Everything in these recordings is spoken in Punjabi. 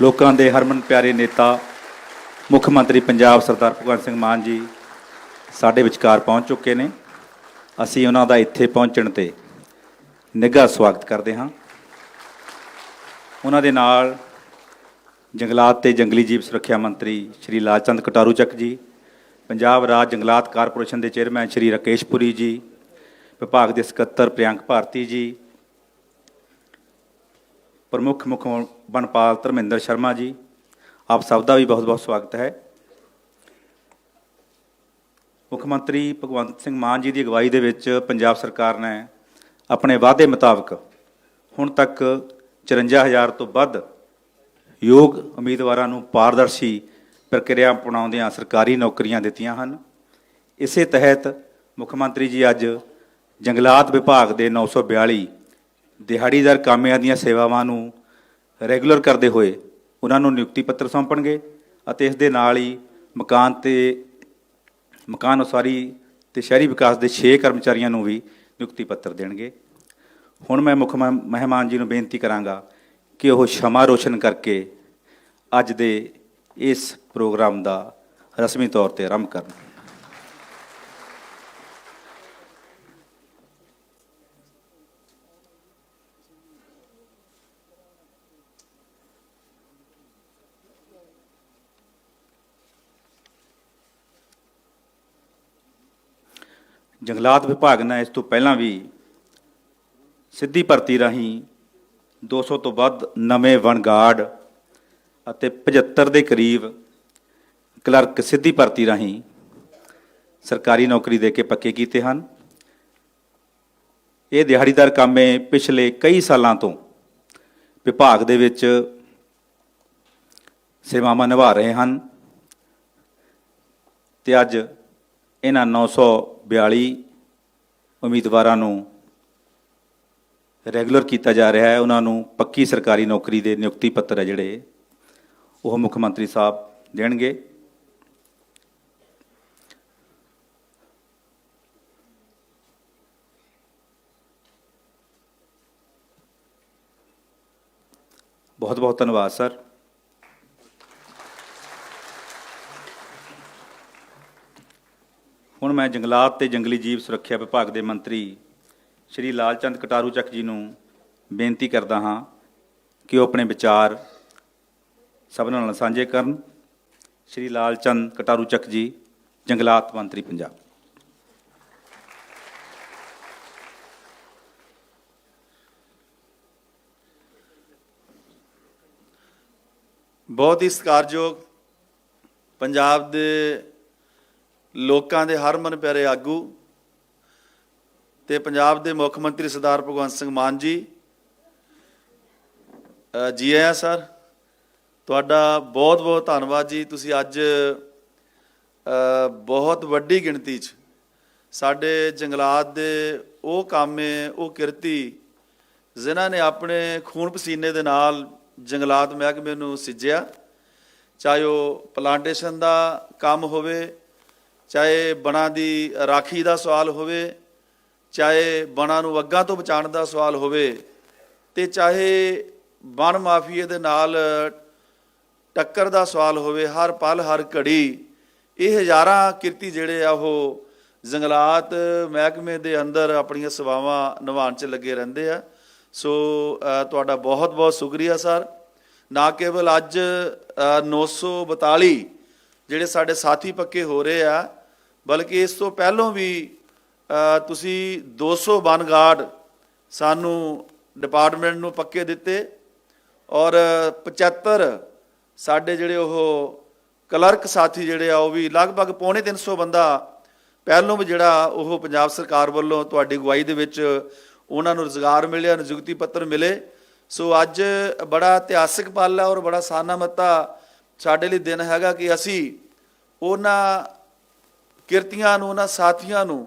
ਲੋਕਾਂ ਦੇ ਹਰਮਨ ਪਿਆਰੇ ਨੇਤਾ, ਮੁੱਖ ਮੰਤਰੀ ਪੰਜਾਬ ਸਰਦਾਰ ਭਗਵੰਤ ਸਿੰਘ ਮਾਨ ਜੀ ਸਾਡੇ ਵਿਚਕਾਰ ਪਹੁੰਚ ਚੁੱਕੇ ਨੇ। ਅਸੀਂ ਉਹਨਾਂ ਦਾ ਇੱਥੇ ਪਹੁੰਚਣ ਤੇ ਨਿੱਘਾ ਸਵਾਗਤ ਕਰਦੇ ਹਾਂ। ਉਹਨਾਂ ਦੇ ਨਾਲ ਜੰਗਲਾਤ ਤੇ ਜੰਗਲੀ ਜੀਵ ਸੁਰੱਖਿਆ ਮੰਤਰੀ ਸ਼੍ਰੀ ਲਾਲਚੰਦ ਕਟਾਰੂ ਚੱਕ ਜੀ, ਪੰਜਾਬ ਰਾਜ ਜੰਗਲਾਤ ਕਾਰਪੋਰੇਸ਼ਨ ਦੇ ਚੇਅਰਮੈਨ ਸ਼੍ਰੀ ਰਕੇਸ਼ ਪੁਰੀ ਜੀ, ਵਿਭਾਗ ਦੇ ਸਕੱਤਰ ਪ੍ਰਿਯੰਕ ਭਾਰਤੀ ਜੀ ਪ੍ਰਮੁੱਖ ਮੁੱਖ ਵਣਪਾਲ ਧਰਮਿੰਦਰ ਸ਼ਰਮਾ ਜੀ, ਆਪ ਸਭ ਦਾ ਵੀ ਬਹੁਤ-ਬਹੁਤ ਸਵਾਗਤ ਹੈ। ਮੁੱਖ ਮੰਤਰੀ ਭਗਵੰਤ ਸਿੰਘ ਮਾਨ ਜੀ ਦੀ ਅਗਵਾਈ ਦੇ ਵਿੱਚ ਪੰਜਾਬ ਸਰਕਾਰ ਨੇ ਆਪਣੇ ਵਾਅਦੇ ਮੁਤਾਬਕ ਹੁਣ ਤੱਕ 54000 ਤੋਂ ਵੱਧ ਯੋਗ ਉਮੀਦਵਾਰਾਂ ਨੂੰ ਪਾਰਦਰਸ਼ੀ ਪ੍ਰਕਿਰਿਆ ਅਪਣਾਉਂਦਿਆਂ ਸਰਕਾਰੀ ਨੌਕਰੀਆਂ ਦਿੱਤੀਆਂ ਹਨ। ਇਸੇ ਤਹਿਤ ਮੁੱਖ ਮੰਤਰੀ ਜੀ ਅੱਜ ਜੰਗਲਾਤ ਵਿਭਾਗ ਦੇ 942 ਦਿਹਾੜੀਦਾਰ ਕਾਮਿਆਂ ਦੀਆਂ ਸੇਵਾਵਾਂ ਨੂੰ ਰੈਗੂਲਰ ਕਰਦੇ ਹੋਏ ਉਹਨਾਂ ਨੂੰ ਨਿਯੁਕਤੀ ਪੱਤਰ ਸੌਂਪਣਗੇ ਅਤੇ ਇਸ ਦੇ ਨਾਲ ਹੀ ਮਕਾਨ ਤੇ ਮਕਾਨ ਉਸਾਰੀ ਤੇ ਸ਼ਹਿਰੀ ਵਿਕਾਸ ਦੇ 6 ਕਰਮਚਾਰੀਆਂ ਨੂੰ ਵੀ ਨਿਯੁਕਤੀ ਪੱਤਰ ਦੇਣਗੇ। ਹੁਣ ਮੈਂ ਮੁੱਖ ਮਹਿ- ਮਹਿਮਾਨ ਜੀ ਨੂੰ ਬੇਨਤੀ ਕਰਾਂਗਾ ਕਿ ਉਹ ਸ਼ਮਾ ਰੋਸ਼ਨ ਕਰਕੇ ਅੱਜ ਦੇ ਇਸ ਪ੍ਰੋਗਰਾਮ ਦਾ ਰਸਮੀ ਤੌਰ ਤੇ ਆਰੰਭ ਕਰਨ। ਜੰਗਲਾਤ ਵਿਭਾਗ ਨੇ ਇਸ ਤੋਂ ਪਹਿਲਾਂ ਵੀ ਸਿੱਧੀ ਭਰਤੀ ਰਾਹੀਂ 200 ਤੋਂ ਵੱਧ ਨਵੇਂ ਵਣਗਾਰਡ ਅਤੇ 75 ਦੇ ਕਰੀਬ ਕਲਰਕ ਸਿੱਧੀ ਭਰਤੀ ਰਾਹੀਂ ਸਰਕਾਰੀ ਨੌਕਰੀ ਦੇ ਕੇ ਪੱਕੇ ਕੀਤੇ ਹਨ। ਇਹ ਦਿਹਾੜੀਦਾਰ ਕਾਮੇ ਪਿਛਲੇ ਕਈ ਸਾਲਾਂ ਤੋਂ ਵਿਭਾਗ ਦੇ ਵਿੱਚ ਸੇਵਾਵਾਂ ਨਿਭਾ ਰਹੇ ਹਨ ਤੇ ਅੱਜ ਇਹਨਾਂ 942 ਉਮੀਦਵਾਰਾਂ ਨੂੰ ਰੈਗੂਲਰ ਕੀਤਾ ਜਾ ਰਿਹਾ ਹੈ। ਉਹਨਾਂ ਨੂੰ ਪੱਕੀ ਸਰਕਾਰੀ ਨੌਕਰੀ ਦੇ ਨਿਯੁਕਤੀ ਪੱਤਰ ਹੈ ਜਿਹੜੇ, ਉਹ ਮੁੱਖ ਮੰਤਰੀ ਸਾਹਿਬ ਦੇਣਗੇ। ਬਹੁਤ ਬਹੁਤ ਧੰਨਵਾਦ, ਸਰ ਹੁਣ ਮੈਂ ਜੰਗਲਾਤ ਤੇ ਜੰਗਲੀ ਜੀਵ ਸੁਰੱਖਿਆ ਵਿਭਾਗ ਦੇ ਮੰਤਰੀ ਸ਼੍ਰੀ ਲਾਲਚੰਦ ਕਟਾਰੂ ਚੱਕ ਜੀ ਨੂੰ ਬੇਨਤੀ ਕਰਦਾ ਹਾਂ ਕਿ ਉਹ ਆਪਣੇ ਵਿਚਾਰ ਸਭਨਾਂ ਨਾਲ ਸਾਂਝੇ ਕਰਨ। ਸ਼੍ਰੀ ਲਾਲਚੰਦ ਕਟਾਰੂ ਚੱਕ ਜੀ, ਜੰਗਲਾਤ ਮੰਤਰੀ ਪੰਜਾਬ। ਬਹੁਤ ਹੀ ਸਤਿਕਾਰਯੋਗ ਪੰਜਾਬ ਦੇ ਲੋਕਾਂ ਦੇ ਹਰਮਨ ਪਿਆਰੇ ਆਗੂ ਤੇ ਪੰਜਾਬ ਦੇ ਮੁੱਖ ਮੰਤਰੀ ਸਰਦਾਰ ਭਗਵੰਤ ਸਿੰਘ ਮਾਨ ਜੀ ਜੀ ਆਇਆਂ ਸਰ, ਤੁਹਾਡਾ ਬਹੁਤ ਬਹੁਤ ਧੰਨਵਾਦ ਜੀ। ਤੁਸੀਂ ਅੱਜ ਬਹੁਤ ਵੱਡੀ ਗਿਣਤੀ 'ਚ ਸਾਡੇ ਜੰਗਲਾਤ ਦੇ ਉਹ ਕਾਮੇ ਉਹ ਕਿਰਤੀ ਜਿਨ੍ਹਾਂ ਨੇ ਆਪਣੇ ਖੂਨ ਪਸੀਨੇ ਦੇ ਨਾਲ ਜੰਗਲਾਤ ਮਹਿਕਮੇ ਨੂੰ ਸਿੱਜਿਆ। ਚਾਹੇ ਉਹ ਪਲਾਂਟੇਸ਼ਨ ਦਾ ਕੰਮ ਹੋਵੇ ਚਾਹੇ ਬਣਾ ਦੀ ਰਾਖੀ ਦਾ ਸਵਾਲ ਹੋਵੇ ਚਾਹੇ ਬਣਾ ਨੂੰ ਅੱਗਾਂ ਤੋਂ ਬਚਾਉਣ ਦਾ ਸਵਾਲ ਹੋਵੇ ਤੇ ਚਾਹੇ ਵਣ ਮਾਫੀਏ ਦੇ ਨਾਲ ਟੱਕਰ ਦਾ ਸਵਾਲ ਹੋਵੇ ਹਰ ਪਲ ਹਰ ਘੜੀ ਇਹ ਹਜ਼ਾਰਾਂ ਕਿਰਤੀ ਜਿਹੜੇ ਆ ਉਹ ਜੰਗਲਾਤ ਮਹਿਕਮੇ ਦੇ ਅੰਦਰ ਆਪਣੀਆਂ ਸੇਵਾਵਾਂ ਨਿਭਾਉਣ 'ਚ ਲੱਗੇ ਰਹਿੰਦੇ ਆ। ਸੋ ਤੁਹਾਡਾ ਬਹੁਤ ਬਹੁਤ ਸ਼ੁਕਰੀਆ ਸਰ। ਨਾ ਕੇਵਲ ਅੱਜ ਅ, 942 ਜਿਹੜੇ ਸਾਡੇ ਸਾਥੀ ਪੱਕੇ ਹੋ ਰਹੇ ਆ ਬਲਕਿ ਇਸ ਤੋਂ ਪਹਿਲਾਂ ਵੀ ਅ, ਤੁਸੀਂ 200 ਬਨਗਾਰਡ ਸਾਨੂੰ ਡਿਪਾਰਟਮੈਂਟ ਨੂੰ ਪੱਕੇ ਦਿੱਤੇ ਔਰ 75 ਸਾਡੇ ਜਿਹੜੇ ਉਹ ਕਲਰਕ ਸਾਥੀ ਜਿਹੜੇ ਆ ਉਹ ਵੀ ਲਗਭਗ ਪੌਣੇ 300 ਬੰਦਾ ਪਹਿਲੋਂ ਵੀ ਜਿਹੜਾ ਉਹ ਪੰਜਾਬ ਸਰਕਾਰ ਵੱਲੋਂ ਤੁਹਾਡੀ ਅਗਵਾਈ ਦੇ ਵਿੱਚ ਉਹਨਾਂ ਨੂੰ ਰੁਜ਼ਗਾਰ ਮਿਲਿਆ ਨਿਯੁਕਤੀ ਪੱਤਰ ਮਿਲੇ। ਸੋ ਅੱਜ ਬੜਾ ਇਤਿਹਾਸਿਕ ਪਲ ਹੈ ਔਰ ਬੜਾ ਸਾਨਾ ਮਤਾ ਸਾਡੇ ਲਈ ਦਿਨ ਹੈਗਾ ਕਿ ਅਸੀਂ ਉਹਨਾਂ ਕਿਰਤੀਆਂ ਨੂੰ ਉਹਨਾਂ ਸਾਥੀਆਂ ਨੂੰ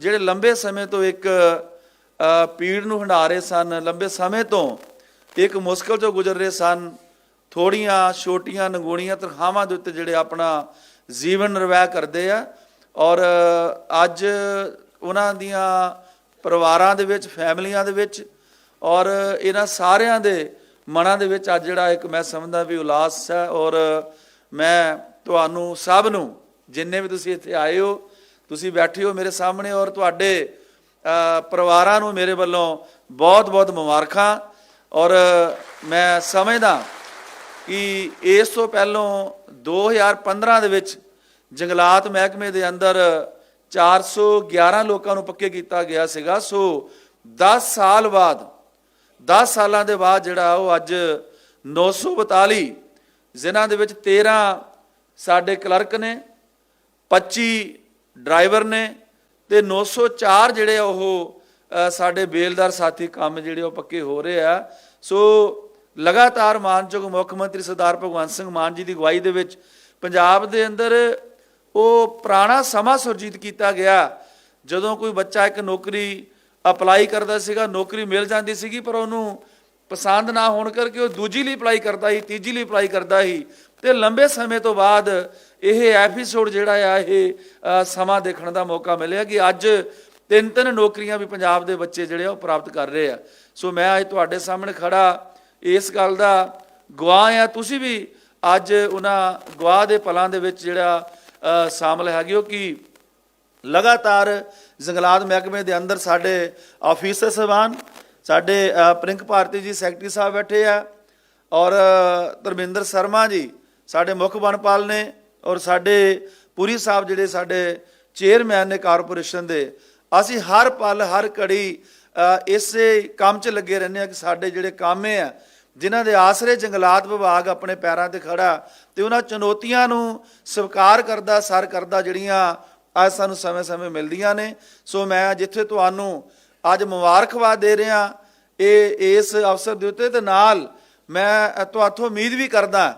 ਜਿਹੜੇ ਲੰਬੇ ਸਮੇਂ ਤੋਂ ਇੱਕ ਅ, ਪੀੜ ਨੂੰ ਹੰਢਾ ਰਹੇ ਸਨ ਲੰਬੇ ਸਮੇਂ ਤੋਂ ਇੱਕ ਮੁਸ਼ਕਲ ਤੋਂ ਗੁਜ਼ਰ ਰਹੇ ਸਨ ਥੋੜੀਆਂ ਛੋਟੀਆਂ ਨਗੂਣੀਆਂ ਤਨਖਾਹਾਂ ਦੇ ਉੱਤੇ ਜਿਹੜੇ ਆਪਣਾ ਜੀਵਨ ਨਿਰਵਾਹ ਕਰਦੇ ਆ ਔਰ ਅੱਜ ਉਹਨਾਂ ਦੀਆਂ ਪਰਿਵਾਰਾਂ ਦੇ ਵਿੱਚ ਫੈਮਲੀਆਂ ਦੇ ਵਿੱਚ ਔਰ ਇਹਨਾਂ ਸਾਰਿਆਂ ਦੇ ਮਨਾਂ ਦੇ ਵਿੱਚ ਅੱਜ ਜਿਹੜਾ ਇੱਕ ਮੈਂ ਸਮਝਦਾ ਵੀ ਉਲਾਸ ਹੈ ਔਰ ਮੈਂ ਤੁਹਾਨੂੰ ਸਭ ਨੂੰ ਜਿੰਨੇ ਵੀ ਤੁਸੀਂ ਇੱਥੇ ਆਏ ਹੋ, ਤੁਸੀਂ ਬੈਠੇ ਹੋ ਮੇਰੇ ਸਾਹਮਣੇ ਔਰ ਤੁਹਾਡੇ ਪਰਿਵਾਰਾਂ ਨੂੰ ਮੇਰੇ ਵੱਲੋਂ ਬਹੁਤ ਬਹੁਤ ਮੁਬਾਰਕਾਂ। ਔਰ ਮੈਂ ਸਮਝਦਾ ਕਿ ਇਸ ਤੋਂ ਪਹਿਲਾਂ 2015 ਦੇ ਵਿੱਚ ਜੰਗਲਾਤ ਮਹਿਕਮੇ ਦੇ ਅੰਦਰ 411 ਲੋਕਾਂ ਨੂੰ ਪੱਕੇ ਕੀਤਾ ਗਿਆ ਸੀਗਾ। ਸੋ 10 ਸਾਲ ਬਾਅਦ 10 ਸਾਲਾਂ ਦੇ ਬਾਅਦ ਜਿਹੜਾ ਉਹ ਅੱਜ 942 ਜ਼ਿਲ੍ਹਿਆਂ ਦੇ ਵਿੱਚ 13 ਸਾਡੇ ਕਲਰਕ ਨੇ 25 ਡਰਾਈਵਰ ਨੇ ਤੇ 904 ਜਿਹੜੇ ਆ ਉਹ ਸਾਡੇ ਬੇਲਦਾਰ ਸਾਥੀ ਕੰਮ ਜਿਹੜੇ ਉਹ ਪੱਕੇ ਹੋ ਰਹੇ ਆ। ਸੋ ਲਗਾਤਾਰ ਮਾਨਯੋਗ ਮੁੱਖ ਮੰਤਰੀ ਸਰਦਾਰ ਭਗਵੰਤ ਸਿੰਘ ਮਾਨ ਜੀ ਦੀ ਅਗਵਾਈ ਦੇ ਵਿੱਚ ਪੰਜਾਬ ਦੇ ਅੰਦਰ ਉਹ ਪੁਰਾਣਾ ਸਮਾਂ ਸੁਰਜੀਤ ਕੀਤਾ ਗਿਆ। ਜਦੋਂ ਕੋਈ ਬੱਚਾ ਇੱਕ ਨੌਕਰੀ ਅਪਲਾਈ ਕਰਦਾ ਸੀਗਾ, ਨੌਕਰੀ ਮਿਲ ਜਾਂਦੀ ਸੀਗੀ, ਪਰ ਉਹਨੂੰ ਪਸੰਦ ਨਾ ਹੋਣ ਕਰਕੇ ਉਹ ਦੂਜੀ ਲਈ ਅਪਲਾਈ ਕਰਦਾ ਸੀ ਤੀਜੀ ਲਈ ਅਪਲਾਈ ਕਰਦਾ ਸੀ। ਤੇ ਲੰਬੇ ਸਮੇਂ ਤੋਂ ਬਾਅਦ ਇਹ ਐਪੀਸੋਡ ਜਿਹੜਾ ਆ ਇਹ ਸਮਾਂ ਦੇਖਣ ਦਾ ਮੌਕਾ ਮਿਲਿਆ ਕਿ ਅੱਜ ਤਿੰਨ ਤਿੰਨ ਨੌਕਰੀਆਂ ਵੀ ਪੰਜਾਬ ਦੇ ਬੱਚੇ ਜਿਹੜੇ ਆ ਉਹ ਪ੍ਰਾਪਤ ਕਰ ਰਹੇ ਆ। ਸੋ ਮੈਂ ਅੱਜ ਤੁਹਾਡੇ ਸਾਹਮਣੇ ਖੜਾ ਇਸ ਗੱਲ ਦਾ ਗਵਾਹ ਆ। ਤੁਸੀਂ ਵੀ ਅੱਜ ਉਹਨਾਂ ਗਵਾਹ ਦੇ ਪਲਾਂ ਦੇ ਵਿੱਚ ਜਿਹੜਾ ਅ, ਸ਼ਾਮਲ ਹੈਗੇ ਹੋ ਕਿ ਲਗਾਤਾਰ ਜੰਗਲਾਤ ਮਹਿਕਮੇ ਦੇ ਅੰਦਰ ਸਾਡੇ ਆਫੀਸਰ ਸਹਿਬਾਨ ਸਾਡੇ ਪ੍ਰਿੰਕ ਭਾਰਤੀ ਜੀ ਸੈਕਟਰੀ ਸਾਹਿਬ ਬੈਠੇ ਆ ਔਰ ਧਰਮਿੰਦਰ ਸ਼ਰਮਾ ਜੀ ਸਾਡੇ ਮੁੱਖ ਵਨਪਾਲ ਨੇ ਔਰ ਸਾਡੇ ਪੁਰੀ ਸਾਹਿਬ ਜਿਹੜੇ ਸਾਡੇ ਚੇਅਰਮੈਨ ਨੇ ਕਾਰਪੋਰੇਸ਼ਨ ਦੇ, ਅਸੀਂ ਹਰ ਪਲ, ਹਰ ਘੜੀ ਇਸੇ ਕੰਮ 'ਚ ਲੱਗੇ ਰਹਿੰਦੇ ਆ ਕਿ ਸਾਡੇ ਜਿਹੜੇ ਕਾਮੇ ਆ, ਜਿਨ੍ਹਾਂ ਦੇ ਆਸਰੇ ਜੰਗਲਾਤ ਵਿਭਾਗ ਆਪਣੇ ਪੈਰਾਂ ਤੇ ਖੜਾ ਤੇ ਉਹਨਾਂ ਚੁਣੌਤੀਆਂ ਨੂੰ ਸਵੀਕਾਰ ਕਰਦਾ, ਸਰ ਕਰਦਾ ਜਿਹੜੀਆਂ ਅੱਜ ਸਾਨੂੰ ਸਮੇਂ-ਸਮੇਂ ਮਿਲਦੀਆਂ ਨੇ। ਸੋ ਮੈਂ ਜਿੱਥੇ ਤੁਹਾਨੂੰ ਅੱਜ ਮੁਬਾਰਕਬਾਦ ਦੇ ਰਿਹਾ ਇਹ, ਇਸ ਅਵਸਰ ਦੇ ਉੱਤੇ ਤੇ ਨਾਲ ਮੈਂ ਤੁਹਾਥੋਂ ਉਮੀਦ ਵੀ ਕਰਦਾ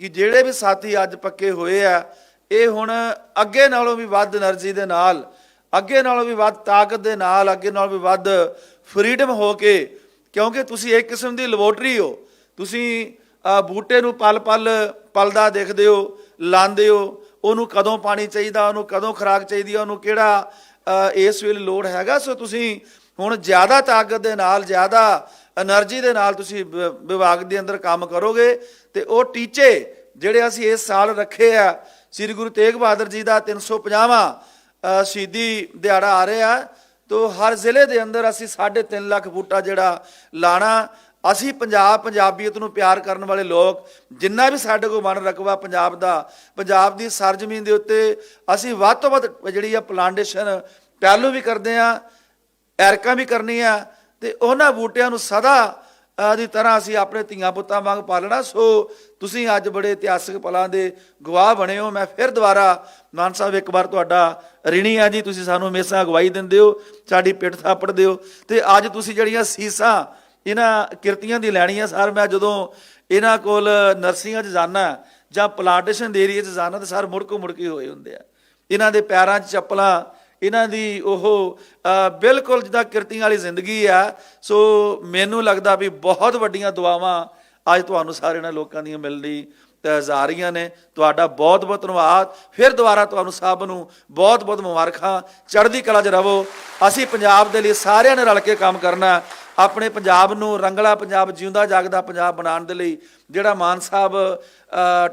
ਕਿ ਜਿਹੜੇ ਵੀ ਸਾਥੀ ਅੱਜ ਪੱਕੇ ਹੋਏ ਆ, ਇਹ ਹੁਣ ਅੱਗੇ ਨਾਲੋਂ ਵੀ ਵੱਧ એનર્ਜੀ ਦੇ ਨਾਲ, ਅੱਗੇ ਨਾਲੋਂ ਵੀ ਵੱਧ ਤਾਕਤ ਦੇ ਨਾਲ, ਅੱਗੇ ਨਾਲੋਂ ਵੀ ਵੱਧ ਫਰੀडम ਹੋ ਕੇ, ਕਿਉਂਕਿ ਤੁਸੀਂ ਇੱਕ ਕਿਸਮ ਦੀ ਲੈਬੋਰਟਰੀ ਹੋ, ਤੁਸੀਂ ਬੂਟੇ ਨੂੰ ਪਲ-ਪਲ ਪਲਦਾ ਦੇਖਦੇ ਹੋ, ਲਾਉਂਦੇ ਹੋ, ਉਹਨੂੰ ਕਦੋਂ ਪਾਣੀ ਚਾਹੀਦਾ, ਉਹਨੂੰ ਕਦੋਂ ਖੁਰਾਕ ਚਾਹੀਦੀ ਆ, ਉਹਨੂੰ ਕਿਹੜਾ ਇਸ ਵੇਲੇ ਲੋੜ ਹੈਗਾ, ਸੋ ਤੁਸੀਂ ਹੁਣ ਜ਼ਿਆਦਾ ਤਾਕਤ ਦੇ ਨਾਲ, ਜ਼ਿਆਦਾ એનર્ਜੀ ਦੇ ਨਾਲ ਤੁਸੀਂ ਵਿਭਾਗ ਦੇ ਅੰਦਰ ਕੰਮ ਕਰੋਗੇ ਤੇ ਉਹ ਟੀਚੇ ਜਿਹੜੇ ਅਸੀਂ ਇਸ ਸਾਲ ਰੱਖੇ ਆ, ਸ੍ਰੀ ਗੁਰੂ ਤੇਗ ਬਹਾਦਰ ਜੀ ਦਾ 350ਵਾਂ ਸ਼ਹੀਦੀ ਦਿਹਾੜਾ ਆ ਰਿਹਾ, ਤੋ ਹਰ ਜ਼ਿਲ੍ਹੇ ਦੇ ਅੰਦਰ ਅਸੀਂ 3.5 ਲੱਖ ਬੂਟਾ ਜਿਹੜਾ ਲਾਣਾ, ਅਸੀਂ ਪੰਜਾਬ, ਪੰਜਾਬੀਅਤ ਨੂੰ ਪਿਆਰ ਕਰਨ ਵਾਲੇ ਲੋਕ, ਜਿੰਨਾ ਵੀ ਸਾਡੇ ਕੋਲ ਮਨ ਰਕਵਾ ਪੰਜਾਬ ਦਾ, ਪੰਜਾਬ ਦੀ ਸਰਜ਼ਮੀਨ ਦੇ ਉੱਤੇ ਅਸੀਂ ਵੱਧ ਤੋਂ ਵੱਧ ਜਿਹੜੀ ਆ ਪਲਾਂਟੇਸ਼ਨ ਪਹਿਲੂ ਵੀ ਕਰਦੇ ਆ ਐਰਕਾਂ ਵੀ ਕਰਨੀਆਂ ਤੇ ਉਹਨਾਂ ਬੂਟਿਆਂ ਨੂੰ ਸਦਾ ਦੀ ਤਰ੍ਹਾਂ ਅਸੀਂ ਆਪਣੇ ਧੀਆਂ ਪੁੱਤਾਂ ਵਾਂਗ ਪਾਲਣਾ। ਸੋ ਤੁਸੀਂ ਅੱਜ ਬੜੇ ਇਤਿਹਾਸਕ ਪਲਾਂ ਦੇ ਗਵਾਹ ਬਣੇ ਹੋ। ਮੈਂ ਫਿਰ ਦੁਬਾਰਾ ਮਾਨ ਸਾਹਿਬ, ਇੱਕ ਵਾਰ ਤੁਹਾਡਾ ਰਿਣੀ ਆ ਜੀ, ਤੁਸੀਂ ਸਾਨੂੰ ਹਮੇਸ਼ਾ ਅਗਵਾਈ ਦਿੰਦੇ ਹੋ, ਸਾਡੀ ਪਿੱਠ ਥਾਪੜਦੇ ਹੋ ਤੇ ਅੱਜ ਤੁਸੀਂ ਜਿਹੜੀਆਂ ਸੀਸਾਂ, ਇਹਨਾਂ ਕਿਰਤੀਆਂ ਦੀ ਲੈਣੀਆਂ ਸਰ, ਮੈਂ ਜਦੋਂ ਇਹਨਾਂ ਕੋਲ ਨਰਸਰੀਆਂ 'ਚ ਜਾਣਾ ਜਾਂ ਪਲਾਂਟੇਸ਼ਨ ਦੇ ਏਰੀਆ 'ਚ ਜਾਣਾ ਤਾਂ ਸਰ ਮੁੜਕੋ ਮੁੜਕੀ ਹੋਏ ਹੁੰਦੇ ਆ। ਇਹਨਾਂ ਦੇ ਪੈਰਾਂ 'ਚ ਚੱਪਲਾਂ ਇਹਨਾਂ ਦੀ ਉਹ ਬਿਲਕੁਲ ਜਿੱਦਾਂ ਕਿਰਤੀਆਂ ਵਾਲੀ ਜ਼ਿੰਦਗੀ ਆ। ਸੋ ਮੈਨੂੰ ਲੱਗਦਾ ਵੀ ਬਹੁਤ ਵੱਡੀਆਂ ਦੁਆਵਾਂ ਅੱਜ ਤੁਹਾਨੂੰ ਸਾਰਿਆਂ ਨਾਲ ਲੋਕਾਂ ਦੀਆਂ ਮਿਲਣੀ ਅ, ਜਾ ਰਹੀਆਂ ਨੇ। ਤੁਹਾਡਾ ਬਹੁਤ ਬਹੁਤ ਧੰਨਵਾਦ। ਫਿਰ ਦੁਬਾਰਾ ਤੁਹਾਨੂੰ ਸਭ ਨੂੰ ਬਹੁਤ ਬਹੁਤ ਮੁਬਾਰਕਾਂ। ਚੜ੍ਹਦੀ ਕਲਾ 'ਚ ਰਹੋ। ਅਸੀਂ ਪੰਜਾਬ ਦੇ ਲਈ ਸਾਰਿਆਂ ਨੇ ਰਲ ਕੇ ਕੰਮ ਕਰਨਾ। ਆਪਣੇ ਪੰਜਾਬ ਨੂੰ ਰੰਗਲਾ ਪੰਜਾਬ, ਜਿਉਂਦਾ ਜਾਗਦਾ ਪੰਜਾਬ ਬਣਾਉਣ ਦੇ ਲਈ ਜਿਹੜਾ ਮਾਨ ਸਾਹਿਬ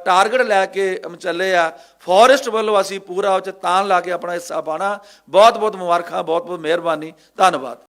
ਟਾਰਗੇਟ ਲੈ ਕੇ ਚੱਲੇ ਆ, ਫੋਰੈਸਟ ਵੱਲੋਂ ਅਸੀਂ ਪੂਰਾ ਉਹ 'ਚ ਤਾਨ ਲਾ ਕੇ ਆਪਣਾ ਹਿੱਸਾ ਪਾਣਾ ਬਹੁਤ ਬਹੁਤ ਮੁਬਾਰਕਾਂ ਬਹੁਤ ਬਹੁਤ ਮਿਹਰਬਾਨੀ। ਧੰਨਵਾਦ।